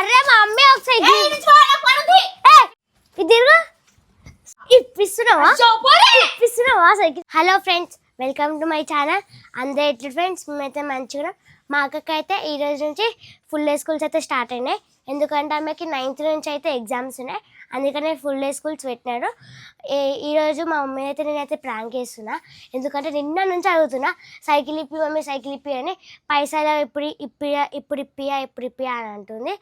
అరే మా అమ్మే ఒకసారి ఇది తిరుగు. ఇప్పిస్తున్నావా? ఇప్పిస్తున్నావా cycle? Hello friends welcome to my channel. అందరు ఎట్లు ఫ్రెండ్స్? మేమైతే మంచిగా మా అక్కకి అయితే ఈ రోజు నుంచి ఫుల్ డే స్కూల్స్ అయితే స్టార్ట్ అయినాయి. ఎందుకంటే ఆమెకి నైన్త్ నుంచి అయితే ఎగ్జామ్స్ ఉన్నాయి. అందుకనే ఫుల్ డే స్కూల్స్ పెట్టినారు. ఈరోజు మా మమ్మీ అయితే నేనైతే ప్రాంక్ చేస్తున్నా. ఎందుకంటే నిన్న నుంచి అడుగుతున్నా సైకిల్ ఇప్పి మమ్మీ సైకిల్ ఇప్పి అని. పైసలు ఇప్పుడు ఇప్పియా ఇప్పుడు ఇప్పియా ఇప్పుడు ఇప్పియా అని అంటుంది.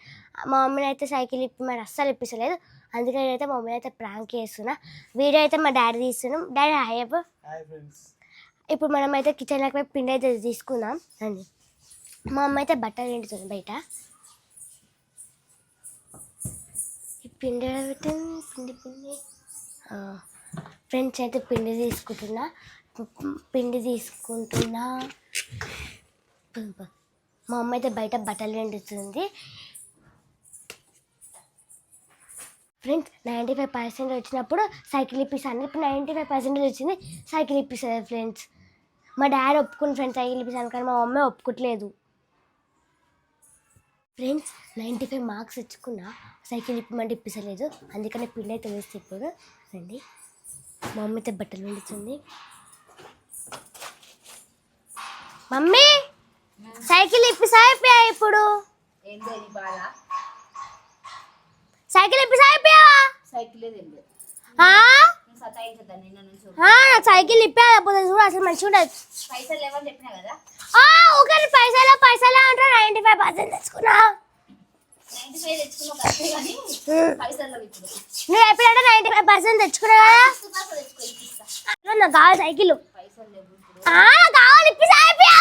మా మమ్మీని అయితే సైకిల్ ఇప్పి మరి అస్సలు ఇప్పించలేదు. అందుకని నేనైతే మా మమ్మీని అయితే ప్రాంక్ చేస్తున్నా. వీడియో అయితే మా డాడీ తీస్తున్నాం. డాడీ హాయ్ ఇప్పుడు మనం అయితే కిచెన్లోకి పోయి పిండి అయితే తీసుకుందాం. అని మా అమ్మ అయితే బట్టలు నిండుతుంది బయట. పిండి పెట్టింది? పిండి పిండి. ఫ్రెండ్స్ అయితే పిండి తీసుకుంటున్నా. పిండి తీసుకుంటున్నా. మా అమ్మ అయితే బయట బట్టలు ఎండుతుంది ఫ్రెండ్స్ నైంటీ ఫైవ్ పర్సెంట్ వచ్చినప్పుడు సైకిల్ ఇప్పిస్తాను ఇప్పుడు నైంటీ ఫైవ్ పర్సెంటేజ్ వచ్చింది సైకిల్ ఇప్పిస్తుంది ఫ్రెండ్స్. మా డాడీ ఒప్పుకుని ఫ్రెండ్స్ సైకిల్ ఇప్పిస్తాను కానీ మా మమ్మీ ఒప్పుకోవట్లేదు ఫ్రెండ్స్ నైంటీ ఫైవ్ మార్క్స్ తెచ్చుకున్నా సైకిల్ ఇప్పమంటే ఇప్పించలేదు అందుకని పిండి అయితే వేస్తే ఇప్పుడు రండి. మా మమ్మీ అయితే బట్టలు వండుతుంది మమ్మీ సైకిల్ ఇప్పిసా అయిపోయా ఇప్పుడు? సైకిల్ ఇప్పిసా అయిపోయావా సైకిల్ నిన్న నుంచి ఆ, నాకు సైకిల్ ఇప్పా పోతే చూడు అసలు మంచిగా ఉండదు. పైసలు లేవని చెప్పినా కదా? ఆ, ఒకరి పైసలు పైసలు అంటారు? నైంటీ ఫైవ్ పర్సెంట్ తెచ్చుకున్నా. నైన్టీ ఫైవ్ తెచ్చుకున్నావు కరెక్టే కానీ పైసలు లేవు ఇప్పుడు. నువ్వు ఎప్పుడంటే నైంటీ ఫైవ్ పర్సెంట్ తెచ్చుకున్నా కదా ఫస్ట్ క్లాస్ తెచ్చుకో ఇప్పిస్తా. ఇదిగో నాకు కావాలి సైకిల్. పైసలు లేవు ఇప్పుడు. ఆ, నాకు కావాలి ఇప్పి అయిపోయా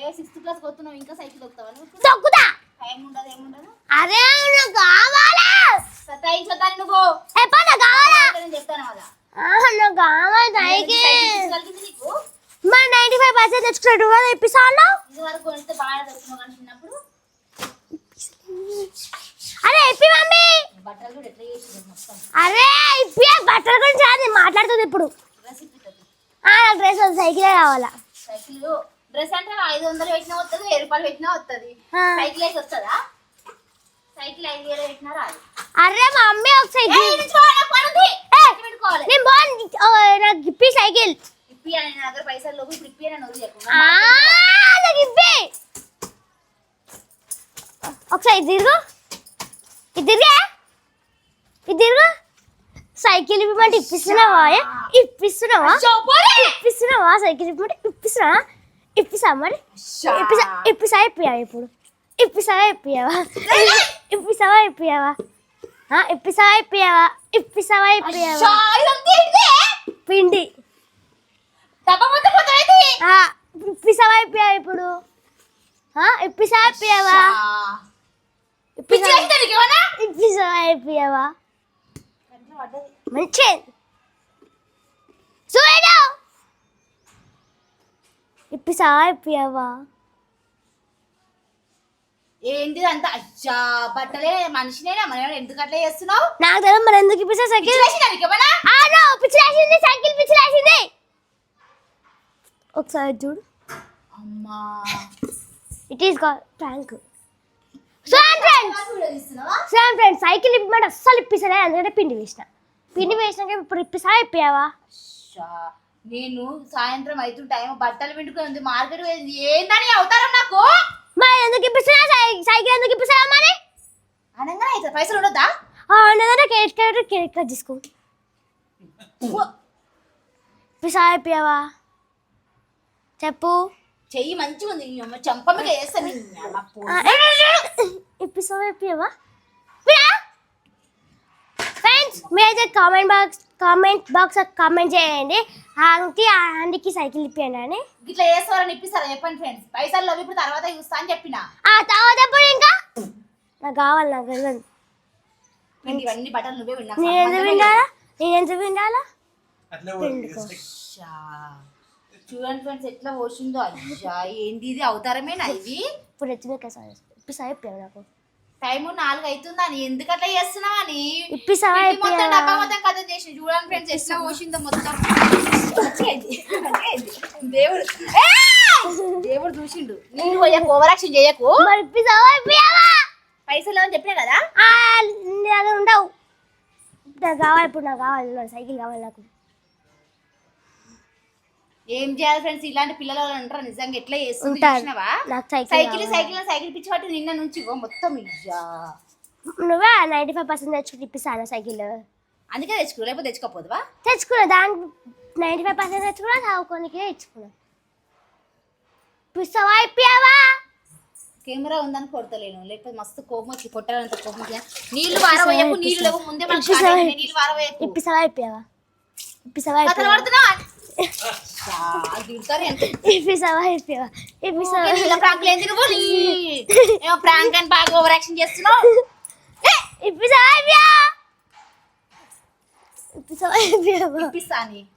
ఏ సిక్స్త్ క్లాస్ పోతున్నావు ఇంకా సైకిల్ వస్తావా నువ్వు? తొక్కుతా టైం ఉండదు ఏముండదు? అరే నాకు కావాలా? నువ్వు. ఎప్పుడు నాకు కావాలా నేను చెప్తాను కదా ఆ, నాకు కావాలి సైకిల్ కలిగింది నీకు మరి నైంటీ ఫైవ్ పర్సెంట్ తెచ్చుకున్నట్టు కదా ఇప్పిస్తాను ఇది వరకు కొనిస్తే తెచ్చుకున్నావు కానీ చిన్నప్పుడు. అరే ఇప్పి మమ్మీ. అరే ఇప్పి బట్టల గురించి నేను మాట్లాడుతుంది ఇప్పుడు. నాకు డ్రెస్ సైకిలే కావాలా? సైకిల్ డ్రెస్ అంటే ఐదు వందలు పెట్టినా వస్తుంది వెయ్యి రూపాయలు పెట్టినా వస్తుంది. సైకిల్ వేసి వస్తుందా సైకిల్ ఐదు వేలు పెట్టినా రాదు. అరే మా మమ్మీ ఒక సైకిల్. నేను బాగుంది. నాకు ఇప్పి సైకిల్. ఇప్పి అని నా దగ్గర పైసలు లేవు ఇప్పుడు ఇప్పి అని చెప్పు ఒకసారి ఇది తిరుగు. ఇది తిరిగా. ఇది తిరుగు. సైకిల్ ఇప్పమంటే ఇప్పిస్తున్నావా? ఇప్పిస్తున్నావా? ఇప్పిస్తున్నావా? సైకిల్ ఇప్పమంటే ఇప్పిస్తున్నావా? ఇప్పిస్తా మరి? ఇప్పిసా ఇప్పిసా ఇప్పియా ఇప్పుడు? ఇప్పిసావా ఇప్పియావా ఇప్పిసావా ఇప్పియావా ఇప్పిసావా ఇప్పియావా ఇప్పిసావా ఇప్పియావా పిండి. ఇప్పియా ఇప్పుడు? ఇప్పిసావా ఇప్పియావా? మంచి. చూడు ఇప్పిసావా ఇప్పియావా? ఏంటి అంత అచ్చా బట్టలే మనిషినేనా మనం ఎందుకు అట్లా చేస్తున్నావు? నాకు తెలియదు మరి ఎందుకు ఇప్పిసా సైకిల్? పిచ్చిలేసింది సైకిల్ పిచ్చిలేసింది. ఒకసారి చూడు. అమ్మా. It is call prank so friends video తీస్తున్నావా? So friends cycle ఇప్పమంటే అస్సలు ఇప్పిసలే ఎందుకంటే పిండి వేసిన. పిండి వేసినాక ఇప్పుడు ఇప్పిసా ఇప్పియావా? అచ్చా, నేను సాయంత్రం అవుతుంది టైం బట్టలు పిండుకుంది మార్కెట్ పోయింది. ఏందని అవతారం నాకు? మరి ఎందుకు ఇప్పిస్తున్నా సైకిల్ ఎందుకు ఇప్పిస్తున్నా మరి? అనగానే అవుతుంది పైసలు ఉండొద్దా? ఉండదంటే కేక్ కట్ కేక్ కట్ తీసుకో. ఇప్పిసా ఇప్పియావా? చెప్పు. చెయ్యి మంచిగా ఉంది చంప మీద వేస్తాను ఇప్పియావా ఫ్రెండ్స్ మీరైతే comment box comment box comment చేయండి. ఆంటీ ఆంటీకి సైకిల్ ఇప్పియండి అని. ఇట్లా వేస్తారని ఇప్పిస్తారా చెప్పండి ఫ్రెండ్స్ పైసలు లేవు ఇప్పుడు తర్వాత చూస్తా అని చెప్పిన. ఆ తర్వాత ఎప్పుడు ఇంకా. నాకు కావాలి నాకు పిండి ఇవన్నీ బట్టలు నువ్వే విన్నా? నేను ఎంత వినాలా? నేను వినాలా. చూడండి ఫ్రెండ్స్ ఎట్లా పోసిందో. అయ్యా ఏంది ఇది? అవతారమేనా ఇది ఇప్పుడు ఎత్తి మీకు ఇప్పిసా నాకు. టైం నాలుగు అవుతుందని ఎందుకు అట్లా చేస్తున్నావు అని? ఇప్పిసావా పిండి మొత్తం డబ్బా మొత్తం కథ చేసి చూడండి ఫ్రెండ్స్ ఎట్లా పోసిందో మొత్తం. దేవుడు! దేవుడు చూసిండు. నేను పోయకు ఓవర్ యాక్షన్ చేయకు పైసలు అని చెప్పినా కదా? ఉండవు. నాకు కావాలి ఇప్పుడు నాకు కావాలి. సైకిల్ కావాలి నాకు. ఏం చేయాలి ఫ్రెండ్స్ ఇలాంటి పిల్లలు ఉంటారు? నిజంగా ఎట్లా చేస్తుంది? ఉంటారు. చూసినావా? నాకు సైకిల్ సైకిల్ కావాలి. సైకిల్ సైకిల్ పిచ్చి పట్టి నిన్న నుంచి ఇగో మొత్తం ఇయ్యా. నువ్వే నైంటీ ఫైవ్ పర్సెంట్ తెచ్చుకుని ఇప్పిస్తాను సైకిల్? అందుకే తెచ్చుకో లేకపోతే తెచ్చుకోపోదువా? తెచ్చుకున్నా. దానికి నైంటీ ఫైవ్ పర్సెంట్ తెచ్చుకున్నా చదువుకోనికే తెచ్చుకున్నా. ఇప్పిస్తావా? ఇప్పియావా? కెమెరా ఉందని కొడతలేను. లేకపోతే మస్తు కోపం వచ్చి కొట్టాలంత కోపం వచ్చి. నీళ్ళు వారవయ్యకు నీళ్ళు లేవు. ముందే మనకు నీళ్ళు వారవయ్యకు ఇప్పిస్తావా? ఇప్పియావా? ఇప్పిస్తావా? కథలు ఇప్పియావా? పడుతున్నావా? ప్రాంక్ అని బాగా ఓవర్ యాక్షన్ చేస్తున్నావు.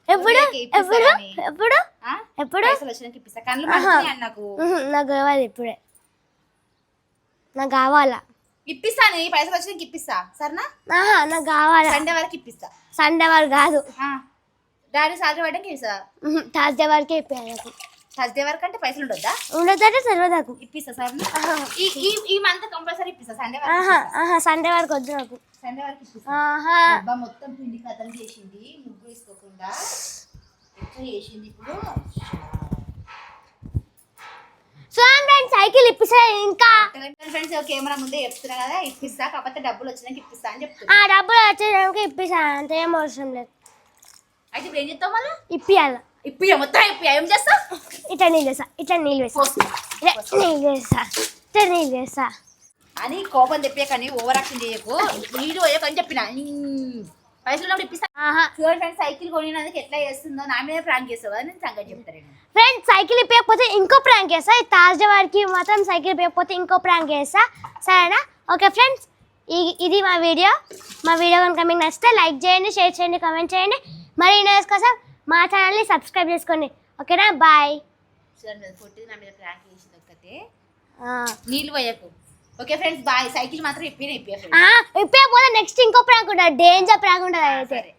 ఎప్పుడు? ఎప్పుడు? ఎప్పుడు? ఎప్పుడు? ఇప్పిస్తా నాకు. కావాలి ఇప్పుడే. నాకు కావాలా. ఇప్పిస్తాను ఈ పైసలు వచ్చినాక ఇప్పిస్తా సరేనా? నాకు కావాలా. సండే వరకు ఇప్పిస్తా సండే వారు కాదు. డాడీ సాటర్డే పడ్డాక ఇస్తా. థర్స్డే వరకే ఇప్పియాలి నాకు థర్స్డే వరకు అంటే పైసలు ఉండొద్దా? ఉండదంటే తెలియదు నాకు ఇప్పిస్తా సరేనా ఈ ఈ ఈ మంత్ కంపల్సరీ ఇప్పిస్తా సండే వరకు సండే వరకు వద్దు నాకు. సండే వరకు ఇప్పిస్తా. మొత్తం పిండి కథలు చేసింది ముగ్గు వేసుకోకుండా. ఎట్లా చేసింది ఇప్పుడు? సో ఫ్రెండ్స్ సైకిల్ ఇప్పిస్తా ఇంకా. ఫ్రెండ్స్ కెమెరా ముందే చెప్తున్నా కదా ఇప్పిస్తా కాకపోతే డబ్బులు వచ్చినాక ఇప్పిస్తా అని ఆ చెప్తున్నా డబ్బులు వచ్చేదానికి ఇప్పిస్తా అంతే ఏం అవసరం లేదు. అయితే ఇప్పుడు ఏం చెప్తావు మళ్ళీ? ఇప్పియాల ఇప్పి మొత్తం ఇప్పి ఏం చేస్తావు ఇట్లా నీళ్ళు వేసా ఇట్లా నీళ్ళు వేసా ఇట్లా నీళ్ళు వేసా ఇట్లా నీళ్ళు వేసా అని కోపం తెప్పేకని ఓవర్ యాక్షన్ చేయకు. నీళ్ళు అని చెప్పిన. పైసలు ఉన్నప్పుడు ఇప్పిస్తా. చూడండి ఫ్రెండ్స్ సైకిల్ కొనినందుకు ఎట్లా చేస్తుందో. నా మీద ప్రాంక్ చేస్తావు? అని నేను సంగతి చెప్తాను. నేను. ఫ్రెండ్స్ సైకిల్ ఇప్పకపోతే ఇంకో ప్రాంక్ చేస్తా. ఈ థర్స్డే వారికి మాత్రం సైకిల్ ఇప్పకపోతే ఇంకో ప్రాంక్ చేస్తా. సరేనా? ఓకే ఫ్రెండ్స్ ఇది మా వీడియో. మా వీడియో కనుక మీకు నచ్చితే లైక్ చేయండి షేర్ చేయండి కామెంట్ చేయండి. మరి వీడియోస్ కోసం మా ఛానల్ని సబ్స్క్రైబ్ చేసుకోండి. ఓకేనా? బాయ్ చూడండి పొట్టిది నా మీద ప్రాంక్ చేసింది ఒక్కతే నీళ్ళు పోయకు. ఓకే ఫ్రెండ్స్ బాయ్ సైకిల్ మాత్రం ఇప్పిన ఇప్పి ఇప్పకపోతే నెక్స్ట్ ఇంకో ప్రాంక్ ఉంటుంది. డేంజర్ ప్రాంక్ ఉంటుంది అయితే. సరే.